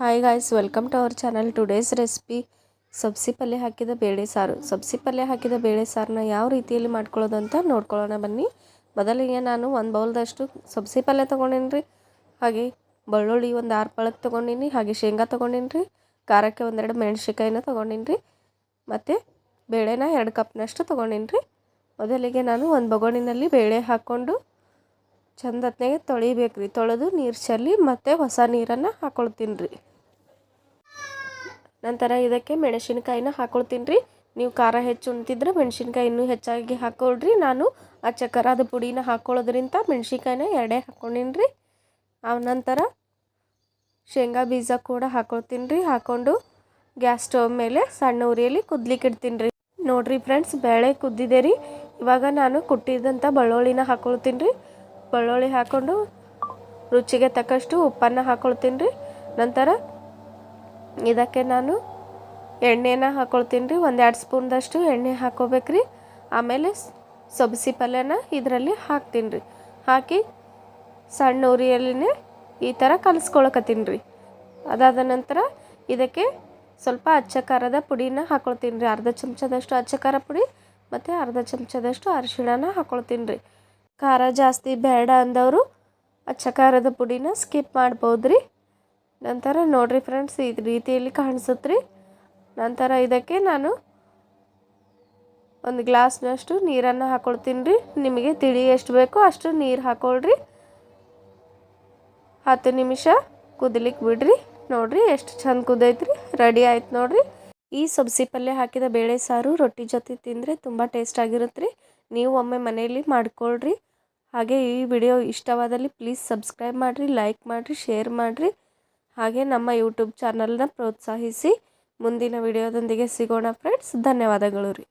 Hi guys welcome to our channel today's recipe sabzi ಪಲ್ಯ ಹಾಕಿದ ಬೇಳೆ ಸಾರು ಸಬ್ಸಿ ಪಲ್ಯ ಹಾಕಿದ ಬೇಳೆ ಸಾರನ್ನ ಯಾವ ರೀತಿಯಲ್ಲಿ ಮಾಡ್ಕೊಳ್ಳೋದು ಅಂತ ನೋಡ್ಕೊಳ್ಳೋಣ ಬನ್ನಿ ಮೊದಲಿಗೆ ನಾನು ಒಂದು ಬೌಲ್ದಷ್ಟು ಸಬ್ಸಿ ಪಲ್ಯ ತೊಗೊಂಡೀನಿ ರೀ ಹಾಗೆ ಬೆಳ್ಳುಳ್ಳಿ ಒಂದು ಆರು ಪಳಕ್ ತೊಗೊಂಡೀನಿ ಹಾಗೆ ಶೇಂಗಾ ತೊಗೊಂಡೀನಿ ರೀ ಖಾರಕ್ಕೆ ಒಂದೆರಡು ಮೆಣಸಿನ್ಕಾಯಿನ ತೊಗೊಂಡೀನಿ ರೀ ಮತ್ತು ಬೇಳೆನ ಎರಡು ಕಪ್ನಷ್ಟು ತೊಗೊಂಡೀನಿ ರೀ ಮೊದಲಿಗೆ ನಾನು ಒಂದು ಬಗೋಣಿನಲ್ಲಿ ಬೇಳೆ ಹಾಕ್ಕೊಂಡು ಚಂದ ಹೊತ್ನಾಗೆ ತೊಳಿಬೇಕು ರೀ ತೊಳೆದು ನೀರು ಚೆಲ್ಲಿ ಮತ್ತು ಹೊಸ ನೀರನ್ನು ಹಾಕೊಳ್ತೀನಿ ರೀ ನಂತರ ಇದಕ್ಕೆ ಮೆಣಸಿನ್ಕಾಯಿನ ಹಾಕೊಳ್ತೀನಿ ರೀ ನೀವು ಖಾರ ಹೆಚ್ಚು ಉಣ್ತಿದ್ರೆ ಮೆಣಸಿನ್ಕಾಯಿ ಇನ್ನೂ ಹೆಚ್ಚಾಗಿ ಹಾಕೊಳ್ರಿ. ನಾನು ಆ ಚಕ್ಕರಾದ ಪುಡಿನ ಹಾಕೊಳ್ಳೋದ್ರಿಂದ ಮೆಣಸಿನ್ಕಾಯಿನ ಎರಡೇ ಹಾಕೊಂಡಿನಿ ರೀ ಆ ನಂತರ ಶೇಂಗಾ ಬೀಜ ಕೂಡ ಹಾಕೊಳ್ತೀನಿ ರೀ ಹಾಕ್ಕೊಂಡು ಗ್ಯಾಸ್ ಸ್ಟವ್ ಮೇಲೆ ಸಣ್ಣ ಉರಿಯಲ್ಲಿ ಕುದ್ಲಿಕ್ಕೆ ಇಡ್ತೀನಿ ರೀ ನೋಡಿರಿ ಫ್ರೆಂಡ್ಸ್, ಬೇಳೆ ಕುದ್ದಿದೆ ರೀ. ಇವಾಗ ನಾನು ಕುಟ್ಟಿದಂಥ ಬಳ್ಳೊಳ್ಳಿನ ಹಾಕೊಳ್ತೀನಿ ರೀ ಬೆಳ್ಳುಳ್ಳಿ ಹಾಕ್ಕೊಂಡು ರುಚಿಗೆ ತಕ್ಕಷ್ಟು ಉಪ್ಪನ್ನು ಹಾಕ್ಕೊಳ್ತೀನಿ ರೀ. ನಂತರ ಇದಕ್ಕೆ ನಾನು ಎಣ್ಣೆನ ಹಾಕ್ಕೊಳ್ತೀನಿ ರೀ. ಒಂದೆರಡು ಸ್ಪೂನ್ದಷ್ಟು ಎಣ್ಣೆ ಹಾಕ್ಕೋಬೇಕು ರೀ. ಆಮೇಲೆ ಸಬ್ಸಿ ಪಲ್ಯನ ಇದರಲ್ಲಿ ಹಾಕ್ತೀನಿ ರೀ. ಹಾಕಿ ಸಣ್ಣ ಉರಿಯಲ್ಲಿನೇ ಈ ಥರ ಕಲಿಸ್ಕೊಳಕತ್ತೀನಿ ರೀ. ಅದಾದ ನಂತರ ಇದಕ್ಕೆ ಸ್ವಲ್ಪ ಅಚ್ಚ ಖಾರದ ಪುಡಿನ ಹಾಕ್ಕೊಳ್ತೀನಿ ರೀ. ಅರ್ಧ ಚಮಚದಷ್ಟು ಅಚ್ಚ ಖಾರ ಪುಡಿ ಮತ್ತು ಅರ್ಧ ಚಮಚದಷ್ಟು ಅರಿಶಿಣನ ಹಾಕ್ಕೊಳ್ತೀನಿ ರೀ. ಖಾರ ಜಾಸ್ತಿ ಬೇಡ ಅಂದವರು ಅಚ್ಚ ಖಾರದ ಪುಡಿನ ಸ್ಕಿಪ್ ಮಾಡ್ಬೋದು ರೀ ನಂತರ ನೋಡಿರಿ ಫ್ರೆಂಡ್ಸ್, ಈ ರೀತಿಯಲ್ಲಿ ಕಾಣಿಸುತ್ತೆ ನಂತರ ಇದಕ್ಕೆ ನಾನು ಒಂದು ಗ್ಲಾಸ್ನಷ್ಟು ನೀರನ್ನು ಹಾಕೊಳ್ತೀನಿ ರೀ ನಿಮಗೆ ತಿಳಿ ಎಷ್ಟು ಬೇಕೋ ಅಷ್ಟು ನೀರು ಹಾಕೊಳ್ರಿ. ಹತ್ತು ನಿಮಿಷ ಕುದಲಿಕ್ಕೆ ಬಿಡ್ರಿ. ನೋಡಿರಿ ಎಷ್ಟು ಚಂದ ಕುದೈತ್ರಿ. ರೆಡಿ ಆಯ್ತು ನೋಡಿರಿ. ಈ ಸಬ್ಸಿ ಪಲ್ಯ ಹಾಕಿದ ಬೇಳೆ ಸಾರು ರೊಟ್ಟಿ ಜೊತೆ ತಿಂದರೆ ತುಂಬ ಟೇಸ್ಟ್ ಆಗಿರುತ್ತೆ ರೀ ನೀವು ಒಮ್ಮೆ ಮನೆಯಲ್ಲಿ ಮಾಡಿಕೊಳ್ಳ್ರಿ ಹಾಗೆ ಈ ವಿಡಿಯೋ ಇಷ್ಟವಾದಲ್ಲಿ ಪ್ಲೀಸ್ ಸಬ್ಸ್ಕ್ರೈಬ್ ಮಾಡಿರಿ ಲೈಕ್ ಮಾಡಿರಿ ಶೇರ್ ಮಾಡಿರಿ. ಹಾಗೆ ನಮ್ಮ ಯೂಟ್ಯೂಬ್ ಚಾನಲ್ನ ಪ್ರೋತ್ಸಾಹಿಸಿ. ಮುಂದಿನ ವಿಡಿಯೋದೊಂದಿಗೆ ಸಿಗೋಣ ಫ್ರೆಂಡ್ಸ್ ಧನ್ಯವಾದಗಳು ರೀ.